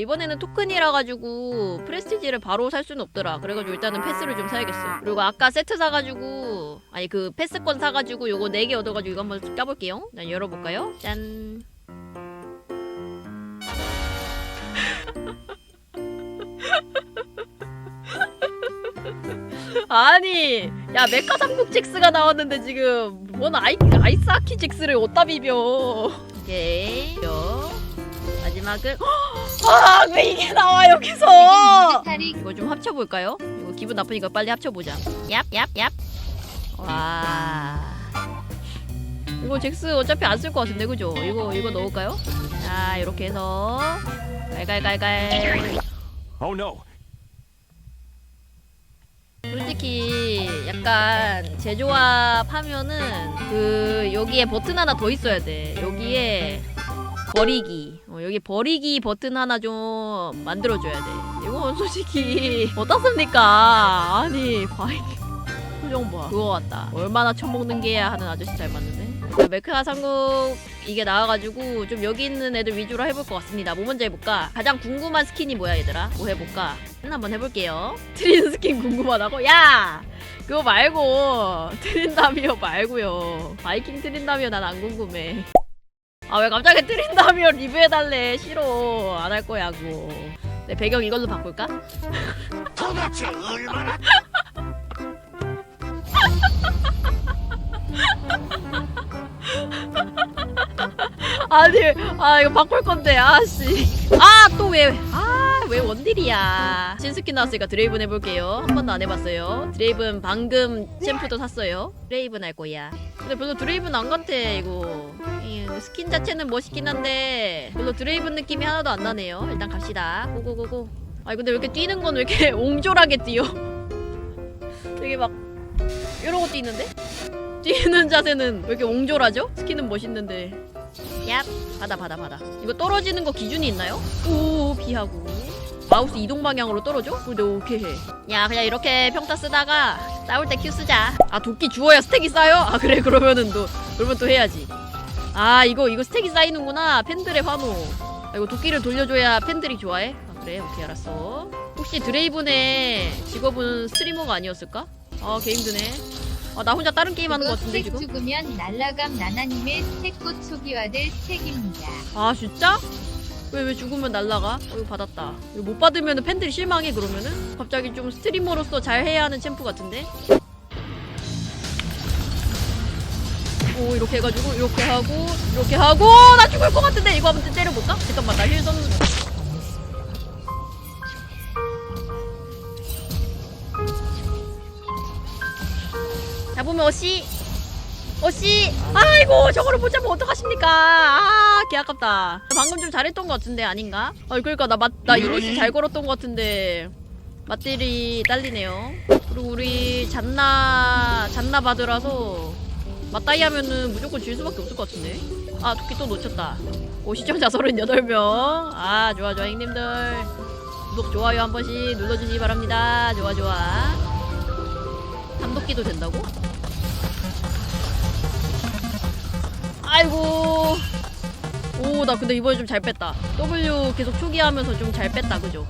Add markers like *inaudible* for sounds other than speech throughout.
이번에는 토큰이라 가지고 프레스티지를 바로 살 수는 없더라. 그래가지고 일단은 패스를 좀 사야겠어. 그리고 아까 세트 사가지고 아니 그 패스권 사가지고 요거 4개 얻어가지고 이거 한번 까볼게요. 자 열어볼까요? 짠. *laughs* 아니 야 메카 삼국 잭스가 나왔는데 지금 뭔 아이, 아이스하키 잭스를 어디다 비벼 오케이 요 마지막을 아 왜 이게 나와 여기서 이거 좀 합쳐볼까요? 이거 기분 나쁘니까 빨리 합쳐보자 얍 얍 얍 와 이거 잭스 어차피 안 쓸 것 같은데 그죠? 이거 이거 넣을까요? 자 이렇게 해서 갈갈갈갈 Oh no. 솔직히 약간 제조합 하면은 그 여기에 버튼 하나 더 있어야 돼. 여기에 버리기. 어, 여기 버리기 버튼 하나 좀 만들어줘야 돼. 이건 솔직히 *laughs* 어떻습니까? 아니 바이킹 표정 봐. 그거 같다. 얼마나 처먹는 게야 하는 아저씨 잘 맞는데. 자, 메카 삼국 이게 나와가지고 좀 여기 있는 애들 위주로 해볼 것 같습니다. 뭐 먼저 해볼까? 가장 궁금한 스킨이 뭐야 얘들아? 뭐 해볼까? 한번 해볼게요. *laughs* 트린 스킨 궁금하다고? 야! 그거 말고 트린다미어 말고요. 바이킹 트린다미어 난 안 궁금해. 아 왜 갑자기 트린다미어 리뷰해달래? 싫어. 안 할 거야 그거. 내 배경 이걸로 바꿀까? 도대체 *laughs* 얼마나 아니 아 이거 바꿀 건데 아씨 아 또 왜 아 왜 원딜이야 신스킨 나왔으니까 드레이븐 해볼게요 한 번도 안 해봤어요 드레이븐 방금 챔프도 샀어요 드레이븐 할 거야 근데 별로 드레이븐 안 같아 이거. 이 스킨 자체는 멋있긴 한데 별로 드레이븐 느낌이 하나도 안 나네요. 일단 갑시다. 고고고고. 아 근데 왜 이렇게 뛰는 건 왜 이렇게 *laughs* 옹졸하게 뛰어? 되게 막 이러고 뛰는데? 뛰는 자세는 왜 이렇게 옹졸하죠? 스킨은 멋있는데. 얍. 받아 받아 받아. 이거 떨어지는 거 기준이 있나요? 오 피하고 마우스 이동 방향으로 떨어져? 근데 오케이 해 야 그냥 이렇게 평타 쓰다가 싸울 때큐 쓰자 아 도끼 주워야 스택이 쌓여? 아 그래 그러면은 또 그러면 또 해야지 아 이거 이거 스택이 쌓이는구나 팬들의 환호 아, 이거 도끼를 돌려줘야 팬들이 좋아해? 아 그래 오케이 알았어 혹시 드레이븐의 직업은 스트리머가 아니었을까? 아개 힘드네 아 나 혼자 다른 게임 하는 거 같은데 스택 지금 죽으면 날라감 나나님의 스택 꽃 초기화될 스택입니다. 아 진짜? 왜 왜 죽으면 날라가? 어, 이거 받았다. 이거 못 받으면 팬들이 실망해 그러면은? 갑자기 좀 스트리머로서 잘 해야 하는 챔프 같은데? 오 이렇게 해가지고 이렇게 하고 이렇게 하고 나 죽을 것 같은데 이거 한번 때려볼까? 잠깐만 나힐 썼는 거. 잡으면 어씨 어씨 아이고 저거를 못 잡으면 어떡하십니까? 아개 아깝다. 방금 좀 잘했던 것 같은데 아닌가? 아 그러니까 나맛나 이니시 잘 걸었던 것 같은데 맛들이 딸리네요. 그리고 우리 잔나 잔나 바드라서 맞다이 하면은 무조건 질 수밖에 없을 것 같은데? 아 토끼 또 놓쳤다. 오 시청자 38명. 아 좋아 좋아 형님들. 구독 좋아요 한 번씩 눌러주시기 바랍니다. 좋아 좋아. 삼도끼도 된다고? 아이고. 오 나 근데 이번에 좀 잘 뺐다. W 계속 초기하면서 좀 잘 뺐다 그죠?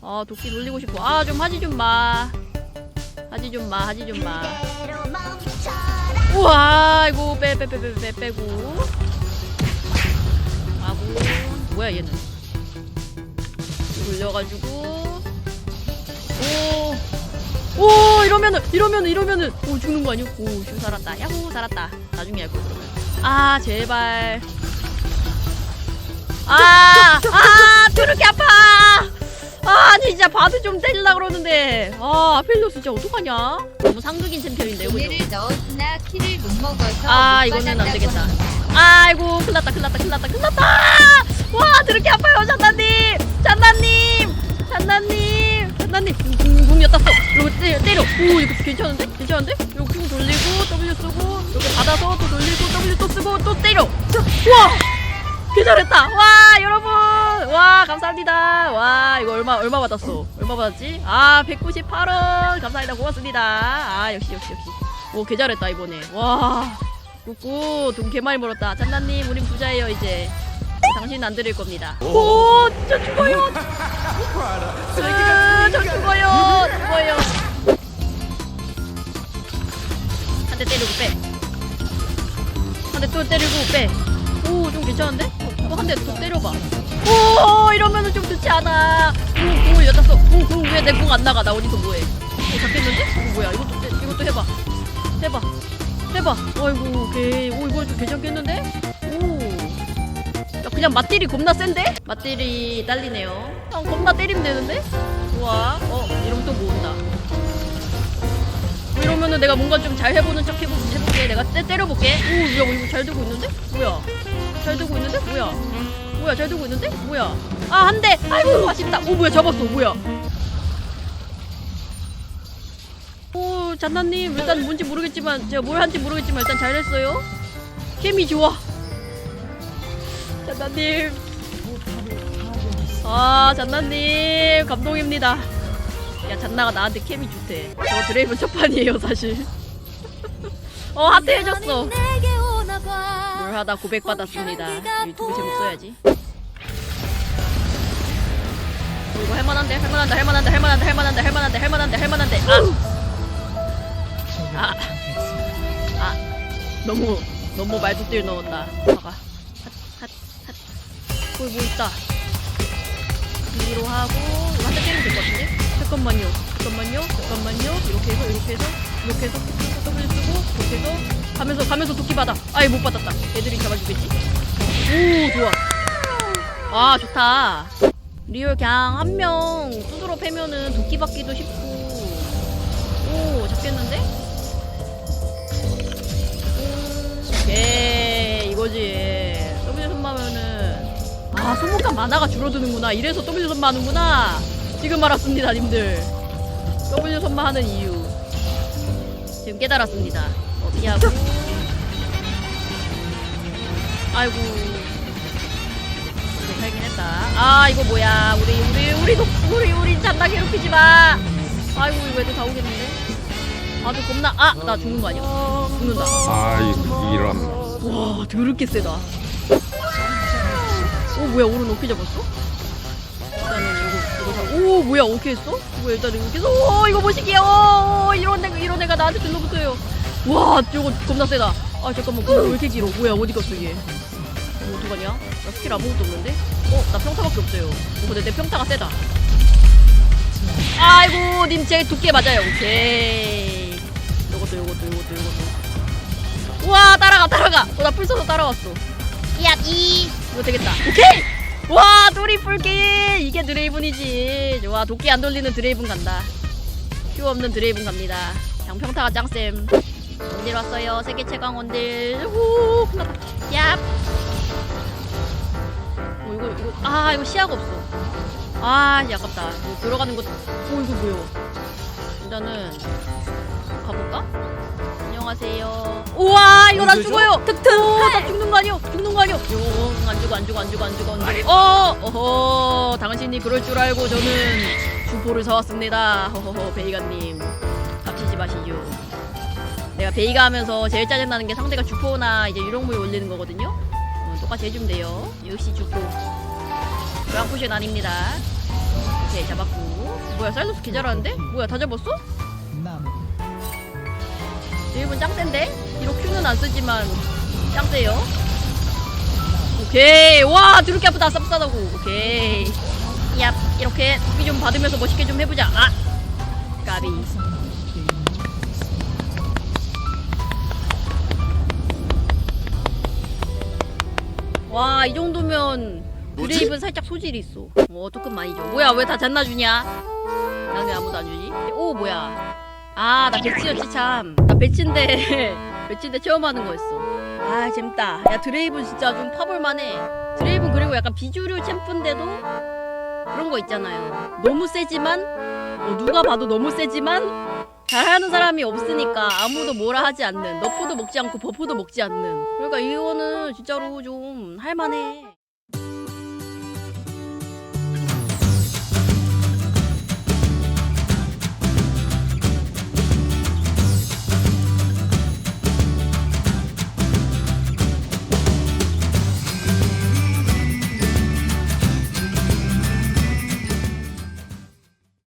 아 도끼 돌리고 싶어. 아좀 하지 좀마. 하지 좀마 하지 좀마. 우와 아이고 빼 빼 빼 빼 빼 빼고. 아고 뭐야 얘는? 돌려가지고. 오. 오 이러면은 이러면은 이러면은. 오 죽는 거 아니야? 오슈 살았다. 야호 살았다. 나중에 할 거 그러면 아 제발. 아아 그렇게 아파. 아 진짜 바드 좀 때리려 그러는데. 아 아펠리오스 진짜 어떡하냐? 너무 상극인 그죠? 오늘을 넣었으나 키를 못 먹어서 아, 못 이거는 안 되겠다. 아이고 큰났다 큰났다 큰났다 큰났다. 와 그렇게 아파요 잔나님. 잔나님. 잔나님. 잔나님. 궁궁궁 였다 써. 때려. 오 이거 괜찮은데? 괜찮은데? 이거 궁 돌리고 W 쓰고 이렇게 받아서 또 돌리고 W 또 쓰고 또 때려. 자, 와! 개잘했다. 와 여러분! 와 감사합니다. 와 이거 얼마 얼마 받았어? 얼마 받았지? 아 198원. 감사합니다. 고맙습니다. 아 역시 역시 역시. 오 개잘했다 이번에. 와. 굿굿 돈 개많이 벌었다. 잔나님 우린 부자예요 이제. 당신은 안 드릴 겁니다. 오, 진짜 죽어요. 으, 저 죽어요. 죽어요. 한 대 때리고 빼. 한대또 때리고 빼. 오, 좀 괜찮은데? 또 한 대 또 때려봐. 오, 이러면은 좀 좋지 않아. 오, 오, 여tas어. 오, 오, 왜내 공 안 나가? 나 어디서 뭐해? 어, 잡혔는데? 오, 뭐야? 이것도 때- 이것도 해봐. 해봐. 해봐. 어이구, 오케이. 오, 이거 좀 괜찮겠는데? 오. 야, 그냥 맞딜이 겁나 센데? 맞딜이 딸리네요. 아, 겁나 때리면 되는데? 좋아. 어, 이러면 또 모은다. 이러면은 내가 뭔가 좀 잘 해보는 척 해보, 해볼게. 내가 때, 때려볼게. 잘 되고 있는데? 뭐야? 잘 되고 있는데? 뭐야? 뭐야, 잘 되고 있는데? 뭐야? 아, 한 대! 아이고, 아쉽다. 오, 뭐야, 잡았어. 뭐야? 오, 잔나님, 일단 뭔지 모르겠지만, 제가 뭘 한지 모르겠지만, 일단 잘했어요. 케미 좋아. 잔나님. 아, 잔나님. 감동입니다. 야, 잔나가 나한테 케미 좋대. 저 드레이브 첫 판이에요, 사실. *laughs* 어, 하트 해줬어. 뭘 하다 고백받았습니다. 유튜브 제목 써야지. 어, 이거 할만한데? 할만한데? 할만한데? 할만한데? 할만한데? 할만한데? 할만한데? 할만한데? 아! 아! 아! 너무, 너무 말뚝질 넣었다. 봐봐. 핫, 핫, 핫. 거기 뭐 있다. 위로 하고, 이거 한대 때리면 될 것 같은데? 잠깐만요. 잠깐만요. 잠깐만요. 이렇게 해서, 이렇게 해서, 이렇게 해서, W 쓰고, 이렇게 해서, 가면서, 가면서 도끼 받아. 아예 못 받았다. 애들이 잡아주겠지? 오, 좋아. 아, 좋다. 리얼 그냥 한 명 두드러 패면은 도끼 받기도 쉽고. 오, 잡겠는데? 오, 오케이. 이거지. W 손마면은. 아, 소모감 만화가 줄어드는구나. 이래서 W 손마 하는구나. 지금 알았습니다, 님들. W 손마 하는 이유. 지금 깨달았습니다. 어, 피하고. 아이고. 이거 살긴 했다. 아, 이거 뭐야. 우리, 우리, 우리, 독, 우리, 우리 잔나 괴롭히지 마. 아이고, 이거 애들 다 오겠는데? 아주 겁나, 아! 나 죽는 거 아니야? 죽는다. 아, 이- 이런. 와, 더럽게 세다. 오, 뭐야, 오른 어떻게 잡았어? 이거, 이거 다, 오, 뭐야, 어떻게 했어? 뭐야, 일단은 이렇게 해서, 오, 이거 보시게요! 오, 이런 애가, 이런 애가 나한테 들러붙어요. 와, 저거 겁나 세다. 아, 잠깐만, 왜 이렇게 길어? 뭐야, 어디 갔어, 얘? 어, 어떡하냐? 나 스킬 아무것도 없는데? 어, 나 평타밖에 없어요. 어, 근데 내 평타가 세다. 아이고, 님 제 두께 맞아요. 오케이. 요것도, 요것도, 요것도, 요것도. 우와 따라가 따라가 어, 나풀 써서 따라왔어 야2 이거 되겠다 오케이 와 도리 풀길 이게 드레이븐이지. 좋아 도끼 안 돌리는 드레이븐 간다. 큐 없는 드레이븐 갑니다. 양평타가 짱쌤. 원딜 왔어요 세계 최강 원딜 후 얍. 어, 이거 이거 아 이거 시야가 없어. 아 아깝다. 들어가는 것오 이거 뭐야 일단은 가볼까? 안녕하세요. 우와 이거 나 죽어요. 득특. 나 죽는 거 아니요? 죽는 거 아니요? 용안 죽어 안 죽어 안 죽어 안 죽어 안 죽어. 어 어허 당신이 그럴 줄 알고 저는 주포를 사왔습니다. 허허허 베이가님 깝치지 마시죠. 내가 베이가 하면서 제일 짜증나는 게 상대가 주포나 이제 유령무에 올리는 거거든요. 어, 똑같이 해주면 돼요. 역시 주포. 포션 아닙니다. 오케이 잡았고. 뭐야 쌀로스 개 잘하는데? 뭐야 다 잡았어? 일본 짱센데? 비록 큐는 안 쓰지만 짱세요. 오케이. 와 드럽게 아프다. 쌉싸다고. 오케이. 야 이렇게 도끼 좀 받으면서 멋있게 좀 해보자. 아. 까비. 와 이 정도면 드레이브는 살짝 소질이 있어. 어 조금 많이 줘 뭐야 왜 다 잔나 주냐? 난왜 아무도 안 주지. 오 뭐야 아 나 배치였지 참 나 배치인데 *laughs* 배치인데 처음 하는 거였어. 아 재밌다. 야 드레이븐 진짜 좀 파볼만 해. 드레이븐 그리고 약간 비주류 챔프인데도 그런 거 있잖아요. 너무 세지만 어, 누가 봐도 너무 세지만 잘하는 사람이 없으니까 아무도 뭐라 하지 않는 너프도 먹지 않고 버프도 먹지 않는. 그러니까 이거는 진짜로 좀 할만해